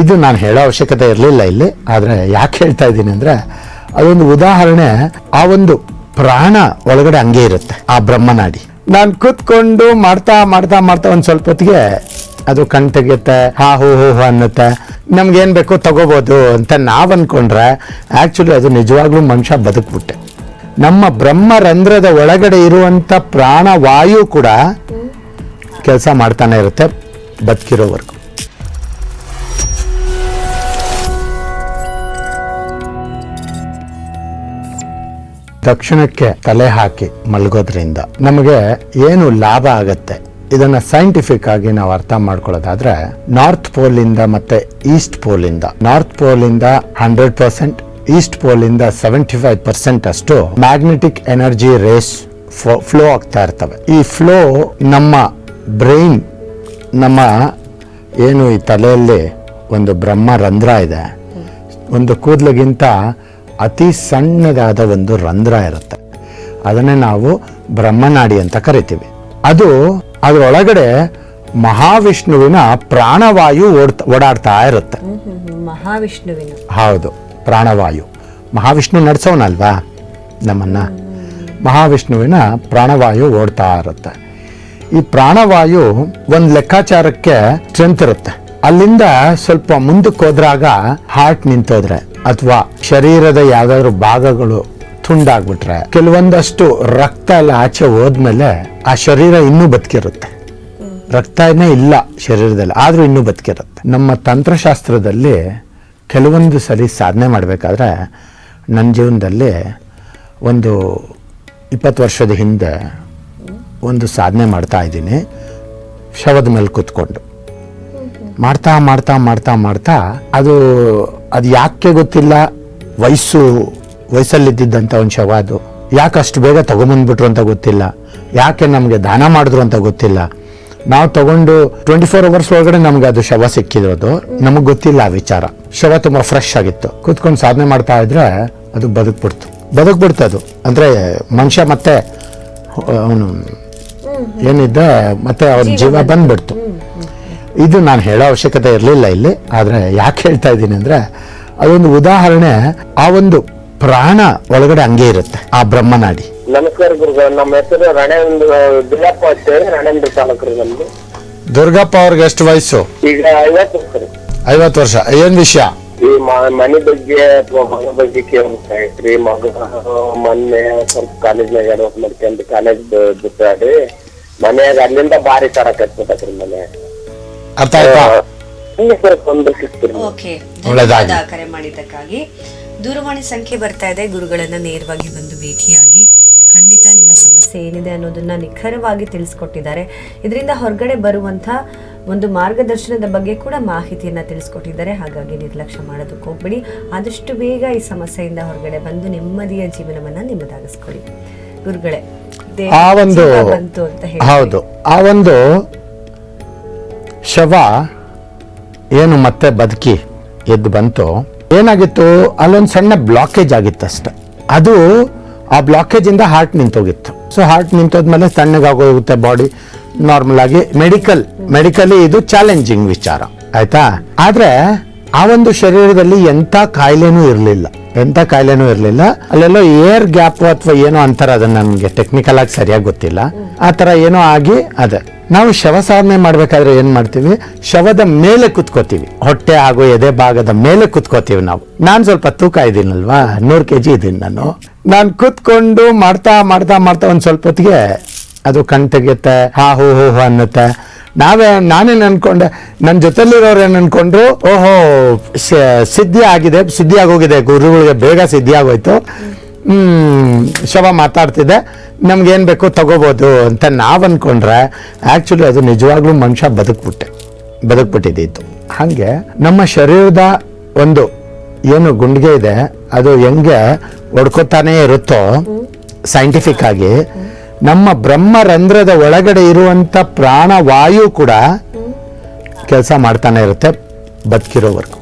ಇದು ನಾನು ಹೇಳೋ ಅವಶ್ಯಕತೆ ಇರಲಿಲ್ಲ ಇಲ್ಲಿ, ಆದರೆ ಯಾಕೆ ಹೇಳ್ತಾ ಇದ್ದೀನಿ ಅಂದರೆ, ಅದೊಂದು ಉದಾಹರಣೆ, ಆ ಒಂದು ಪ್ರಾಣ ಒಳಗಡೆ ಹಂಗೆ ಇರುತ್ತೆ, ಆ ಬ್ರಹ್ಮನಾಡಿ. ನಾನು ಕೂತ್ಕೊಂಡು ಮಾಡ್ತಾ ಮಾಡ್ತಾ ಮಾಡ್ತಾ ಒಂದು ಸ್ವಲ್ಪ ಹೊತ್ತಿಗೆ ಅದು ಕಣ್ ತೆಗೆಯುತ್ತೆ, ಹಾ, ಹೂ ಹೂ ಅನ್ನುತ್ತೆ. ನಮ್ಗೇನು ಬೇಕೋ ತಗೋಬೋದು ಅಂತ ನಾವು ಅಂದ್ಕೊಂಡ್ರೆ ಆ್ಯಕ್ಚುಲಿ ಅದು ನಿಜವಾಗ್ಲೂ ಮನುಷ್ಯ ಬದುಕ್ಬಿಟ್ಟೆ. ನಮ್ಮ ಬ್ರಹ್ಮ ರಂಧ್ರದ ಒಳಗಡೆ ಇರುವಂಥ ಪ್ರಾಣವಾಯು ಕೂಡ ಕೆಲಸ ಮಾಡ್ತಾನೆ ಇರುತ್ತೆ ಬದುಕಿರೋವರೆಗೂ. ದಕ್ಷಿಣಕ್ಕೆ ತಲೆ ಹಾಕಿ ಮಲಗೋದ್ರಿಂದ ನಮಗೆ ಏನು ಲಾಭ ಆಗತ್ತೆ? ಇದನ್ನ ಸೈಂಟಿಫಿಕ್ ಆಗಿ ನಾವು ಅರ್ಥ ಮಾಡ್ಕೊಳ್ಳೋದಾದ್ರೆ ನಾರ್ತ್ ಪೋಲ್ ಇಂದ ಮತ್ತೆ ಈಸ್ಟ್ ಪೋಲ್ ಇಂದ. ನಾರ್ತ್ ಪೋಲ್ ಇಂದ ಹಂಡ್ರೆಡ್ ಪರ್ಸೆಂಟ್ ಈಸ್ಟ್ ಪೋಲ್ ಇಂದ ಸೆವೆಂಟಿ ಫೈವ್ ಪರ್ಸೆಂಟ್ ಅಷ್ಟು ಮ್ಯಾಗ್ನೆಟಿಕ್ ಎನರ್ಜಿ ರೇಸ್ ಫ್ಲೋ ಆಗ್ತಾ ಇರ್ತವೆ. ಈ ಫ್ಲೋ ನಮ್ಮ ಬ್ರೈನ್ ನಮ್ಮ ಏನು ಈ ತಲೆಯಲ್ಲಿ ಒಂದು ಬ್ರಹ್ಮ ರಂಧ್ರ ಇದೆ, ಒಂದು ಕೂದಲಿಗಿಂತ ಅತಿ ಸಣ್ಣದಾದ ಒಂದು ರಂಧ್ರ ಇರುತ್ತೆ. ಅದನ್ನೇ ನಾವು ಬ್ರಹ್ಮನಾಡಿ ಅಂತ ಕರಿತೀವಿ. ಅದು ಅದರೊಳಗಡೆ ಮಹಾವಿಷ್ಣುವಿನ ಪ್ರಾಣವಾಯು ಓಡ್ತಾ ಓಡಾಡ್ತಾ ಇರುತ್ತೆ. ಮಹಾವಿಷ್ಣುವಿನ. ಹೌದು ಪ್ರಾಣವಾಯು. ಮಹಾವಿಷ್ಣು ನಡೆಸೋನಲ್ವಾ? ನಮ್ಮನ್ನ. ಮಹಾವಿಷ್ಣುವಿನ ಪ್ರಾಣವಾಯು ಓಡ್ತಾ ಇರುತ್ತೆ. ಈ ಪ್ರಾಣವಾಯು ಒಂದು ಲೆಕ್ಕಾಚಾರಕ್ಕೆ ಸ್ಟ್ರೆಂತ್ ಇರುತ್ತೆ ಅಲ್ಲಿಂದ ಸ್ವಲ್ಪ ಮುಂದಕ್ಕೆ ಹೋದ್ರಾಗ ಹಾರ್ಟ್ ನಿಂತೋದ್ರೆ ಅಥವಾ ಶರೀರದ ಯಾವ್ದಾದ್ರು ಭಾಗಗಳು ತುಂಡಾಗ್ಬಿಟ್ರೆ, ಕೆಲವೊಂದಷ್ಟು ರಕ್ತ ಎಲ್ಲ ಆಚೆ ಹೋದ್ಮೇಲೆ ಆ ಶರೀರ ಇನ್ನೂ ಬದುಕಿರುತ್ತೆ. ರಕ್ತನೇ ಇಲ್ಲ ಶರೀರದಲ್ಲಿ, ಆದ್ರೂ ಇನ್ನೂ ಬದುಕಿರುತ್ತೆ. ನಮ್ಮ ತಂತ್ರಶಾಸ್ತ್ರದಲ್ಲಿ ಕೆಲವೊಂದು ಸರಿ ಸಾಧನೆ ಮಾಡಬೇಕಾದ್ರೆ ನನ್ನ ಜೀವನದಲ್ಲಿ ಒಂದು ಇಪ್ಪತ್ತು ವರ್ಷದ ಹಿಂದೆ ಒಂದು ಸಾಧನೆ ಮಾಡ್ತಾ ಇದ್ದೀನಿ. ಶವದ ಮೇಲೆ ಕೂತ್ಕೊಂಡು. ಮಾಡ್ತಾ ಮಾಡ್ತಾ ಮಾಡ್ತಾ ಮಾಡ್ತಾ ಅದು ಅದು ಯಾಕೆ ಗೊತ್ತಿಲ್ಲ? ವಯಸ್ಸು ವಯಸ್ಸಲ್ಲಿದ್ದಂಥ ಒಂದು ಶವ ಅದು. ಯಾಕೆ ಅಷ್ಟು ಬೇಗ ತೊಗೊಂಬಂದ್ಬಿಟ್ರು ಅಂತ ಗೊತ್ತಿಲ್ಲ. ಯಾಕೆ ನಮಗೆ ದಾನ ಮಾಡಿದ್ರು ಅಂತ ಗೊತ್ತಿಲ್ಲ. ನಾವು ತಗೊಂಡು ಟ್ವೆಂಟಿ ಫೋರ್ ಅವರ್ಸ್ ಒಳಗಡೆ ನಮ್ಗೆ ಅದು ಶವ ಸಿಕ್ಕಿರೋದು. ನಮಗೆ ಗೊತ್ತಿಲ್ಲ ಆ ವಿಚಾರ. ಶವ ತುಂಬ ಫ್ರೆಶ್ ಆಗಿತ್ತು. ಕೂತ್ಕೊಂಡು ಸಾಧನೆ ಮಾಡ್ತಾ ಇದ್ರೆ ಅದು ಬದುಕ್ಬಿಡ್ತು. ಬದುಕ್ಬಿಡ್ತು ಅದು. ಅಂದರೆ ಮನುಷ್ಯ ಮತ್ತೆ ಅವನು ಏನಿದ್ದ ಮತ್ತೆ ಅವ್ರ ಜೀವ ಬಂದ್ಬಿಡ್ತು. ಇದು ನಾನು ಹೇಳೋ ಅವಶ್ಯಕತೆ ಇರಲಿಲ್ಲ ಇಲ್ಲಿ ಆದರೆ ಯಾಕೆ ಹೇಳ್ತಾ ಇದ್ದೀನಿ ಅಂದರೆ ಅದೊಂದು ಉದಾಹರಣೆ ಆ ಒಂದು ಪ್ರಾಣ ಒಳಗಡೆ ಹಂಗೆ ಇರುತ್ತೆ ಆ ಬ್ರಹ್ಮನಾಡಿ. ನಮಸ್ಕಾರ ಗುರುಗಳು ನಮ್ಮ ಹೆಸರು ರಣೇಂದ್ರ ಅಂತೇಳಿ ರಣೇಂದ್ರ ಚಾಲಕರು ನಮ್ದು. ದುರ್ಗಪ್ಪ ಅವ್ರಿಗೆ ಎಷ್ಟು ವಯಸ್ಸು? ಈಗ ಐವತ್ತು ವರ್ಷ. ಐವತ್ತು ವರ್ಷ. ಏನ್ ವಿಷಯ? ಈ ಮ- ಮನೆ ಬಗ್ಗೆ ಅಥವಾ ಮಗ ಬಗ್ಗೆ ಕೇಳಿ ಮಗ ಮೊನ್ನೆ ಸ್ವಲ್ಪ ಕಾಲೇಜ್ನಾಗ ಅಡ್ವರ್ಟ್ ಮಾಡ್ಕೊಂಡು ಕಾಲೇಜ್ ಬಿಟ್ಟಾಡ್ರಿ ಮನ್ಯಾಗ ಅಲ್ಲಿಂದ ಬಾರಿ ತರಕತ್ಬಿಟ್ಟತ್ರಿ ಮನೆ. ಅರ್ಥ ಆಯ್ತಾ? ಓಕೆ ಕರೆ ಮಾಡಿದ್ದಕ್ಕಾಗಿ. ದೂರವಾಣಿ ಸಂಖ್ಯೆ ಬರ್ತಾ ಇದೆ ಗುರುಗಳನ್ನ ನೇರವಾಗಿ ಬಂದು ಭೇಟಿಯಾಗಿ. ಖಂಡಿತ ನಿಮ್ಮ ಸಮಸ್ಯೆ ಏನಿದೆ ಅನ್ನೋದನ್ನ ನಿಖರವಾಗಿ ತಿಳಿಸ್ಕೊಟ್ಟಿದ್ದಾರೆ. ಇದರಿಂದ ಹೊರಗಡೆ ಬರುವಂತ ಒಂದು ಮಾರ್ಗದರ್ಶನದ ಬಗ್ಗೆ ಕೂಡ ಮಾಹಿತಿಯನ್ನ ತಿಳಿಸ್ಕೊಟ್ಟಿದ್ದಾರೆ. ಹಾಗಾಗಿ ನಿರ್ಲಕ್ಷ್ಯ ಮಾಡೋದಕ್ಕೆ ಹೋಗ್ಬೇಡಿ. ಆದಷ್ಟು ಬೇಗ ಈ ಸಮಸ್ಯೆಯಿಂದ ಹೊರಗಡೆ ಬಂದು ನೆಮ್ಮದಿಯ ಜೀವನವನ್ನ ನಿಮ್ಮದಾಗಿಸ್ಕೊಳ್ಳಿ. ಗುರುಗಳೇ ಆ ಒಂದು ಬಂತು ಅಂತ ಹೇಳಿ ಹೌದು. ಆ ಒಂದು ಶವ ಏನು ಮತ್ತೆ ಬದುಕಿ ಎದ್ದು ಬಂತು, ಏನಾಗಿತ್ತು? ಅಲ್ಲೊಂದು ಸಣ್ಣ ಬ್ಲಾಕೇಜ್ ಆಗಿತ್ತು ಅಷ್ಟೆ. ಅದು ಆ ಬ್ಲಾಕೇಜ್ ಇಂದ ಹಾರ್ಟ್ ನಿಂತೋಗಿತ್ತು. ಸೊ ಹಾರ್ಟ್ ನಿಂತೋದ್ಮೇಲೆ ತಣ್ಣಗಾಗೋಗುತ್ತೆ ಬಾಡಿ ನಾರ್ಮಲ್ ಆಗಿ ಮೆಡಿಕಲ್ ಮೆಡಿಕಲಿ ಇದು ಚಾಲೆಂಜಿಂಗ್ ವಿಚಾರ. ಆಯ್ತಾ? ಆದ್ರೆ ಆ ಒಂದು ಶರೀರದಲ್ಲಿ ಎಂತ ಕಾಯಿಲೆನೂ ಇರಲಿಲ್ಲ. ಎಂತ ಕಾಯಿಲೆನೂ ಇರಲಿಲ್ಲ. ಅಲ್ಲೆಲ್ಲ ಏರ್ ಗ್ಯಾಪ್ ಅಥವಾ ಏನೋ ಅಂತಾರೆ ಅದನ್ನ ನನಗೆ ಟೆಕ್ನಿಕಲ್ ಆಗಿ ಸರಿಯಾಗಿ ಗೊತ್ತಿಲ್ಲ. ಆ ಥರ ಏನೋ ಆಗಿ ಅದೇ. ನಾವು ಶವ ಸಾಧನೆ ಮಾಡಬೇಕಾದ್ರೆ ಏನು ಮಾಡ್ತೀವಿ? ಶವದ ಮೇಲೆ ಕುತ್ಕೋತೀವಿ. ಹೊಟ್ಟೆ ಹಾಗೂ ಎದೆ ಭಾಗದ ಮೇಲೆ ಕುತ್ಕೋತೀವಿ ನಾವು. ನಾನು ಸ್ವಲ್ಪ ತೂಕ ಇದ್ದೀನಲ್ವಾ? ನೂರು ಕೆ ಜಿ ಇದ್ದೀನಿ ನಾನು. ನಾನು ಕೂತ್ಕೊಂಡು ಮಾಡ್ತಾ ಮಾಡ್ತಾ ಮಾಡ್ತಾ ಒಂದು ಸ್ವಲ್ಪ ಹೊತ್ತಿಗೆ ಅದು ಕಣ್ ತೆಗೆಯುತ್ತೆ, ಹಾ ಹೂ ಹೂ ಹೂ ಅನ್ನುತ್ತೆ. ನಾವೇ, ನಾನೇನು ಅನ್ಕೊಂಡೆ ನನ್ನ ಜೊತೆಲಿರೋರು ಏನು ಅನ್ಕೊಂಡ್ರು? ಓಹೋ ಸಿದ್ಧಿ ಆಗಿದೆ ಸಿದ್ಧಿ ಆಗೋಗಿದೆ ಗುರುಗಳಿಗೆ ಬೇಗ ಸಿದ್ಧಿ ಆಗೋಯ್ತು ಶವ ಮಾತಾಡ್ತಿದೆ. ನಮ್ಗೇನು ಬೇಕೋ ತಗೋಬೋದು ಅಂತ ನಾವು ಅಂದ್ಕೊಂಡ್ರೆ ಆ್ಯಕ್ಚುಲಿ ಅದು ನಿಜವಾಗ್ಲೂ ಮನುಷ್ಯ ಬದುಕ್ಬಿಟ್ಟೆ. ಬದುಕ್ಬಿಟ್ಟಿದ್ದಿತ್ತು ಹಾಗೆ ನಮ್ಮ ಶರೀರದ ಒಂದು ಏನು ಗುಂಡಿಗೆ ಇದೆ, ಅದು ಹೆಂಗೆ ಒಡ್ಕೋತಾನೇ ಇರುತ್ತೋ ಸೈಂಟಿಫಿಕ್ ಆಗಿ, ನಮ್ಮ ಬ್ರಹ್ಮರಂಧ್ರದ ಒಳಗಡೆ ಇರುವಂಥ ಪ್ರಾಣವಾಯು ಕೂಡ ಕೆಲಸ ಮಾಡ್ತಾನೆ ಇರುತ್ತೆ ಬದುಕಿರೋವರೆಗೂ.